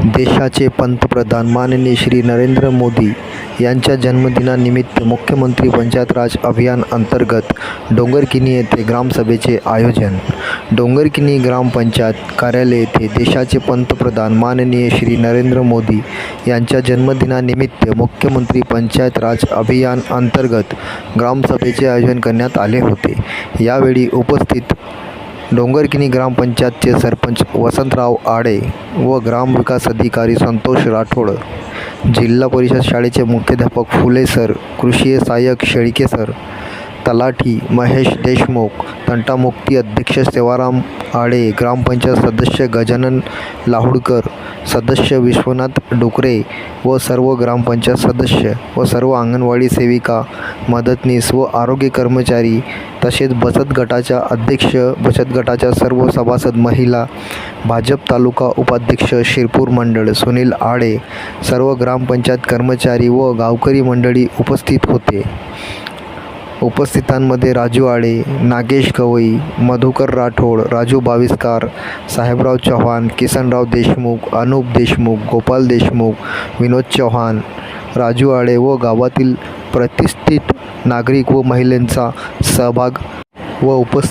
देशाचे पंतप्रधान माननीय श्री नरेंद्र मोदी यांच्या जन्मदिनानिमित्त मुख्यमंत्री पंचायत राज अभियान अंतर्गत डोंगरकिनी येथे ग्रामसभेचे आयोजन. डोंगरकिनी ग्रामपंचायत कार्यालय येथे देशाचे पंतप्रधान माननीय श्री नरेंद्र मोदी यांच्या जन्मदिनानिमित्त मुख्यमंत्री पंचायत राज अभियान अंतर्गत ग्रामसभेचे आयोजन करण्यात आले होते. यावेळी उपस्थित डोंगरकिनी ग्रामपंचायतचे सरपंच वसंतराव आडे व ग्रामविकास अधिकारी संतोष राठोड जिल्हा परिषद शाळेचे मुख्याध्यापक फुले सर कृषी सहाय्यक शेळके सर तलाठी महेश देशमुख तंटामुक्ती अध्यक्ष सेवाराम आडे ग्रामपंचायत सदस्य गजानन लाहुडकर सदस्य विश्वनाथ डुकरे व सर्व ग्रामपंचायत सदस्य व सर्व अंगणवाडी सेविका मदतनीस व आरोग्य कर्मचारी तसेच बचत गटाच्या अध्यक्ष बचत गटाच्या सर्व सभासद महिला भाजप तालुका उपाध्यक्ष शिरपूर मंडळ सुनील आडे सर्व ग्रामपंचायत कर्मचारी व गावकरी मंडळी उपस्थित होते. उपस्थितांमध्ये राजू आळे नागेश गवई मधुकर राठोड राजू बाविस्कार साहेबराव चव्हाण किसनराव देशमुख अनूप देशमुख गोपाल देशमुख विनोद चव्हाण राजू आडे व गावातील प्रतिष्ठित नागरिक व महिलांचा सहभाग व उपस्थित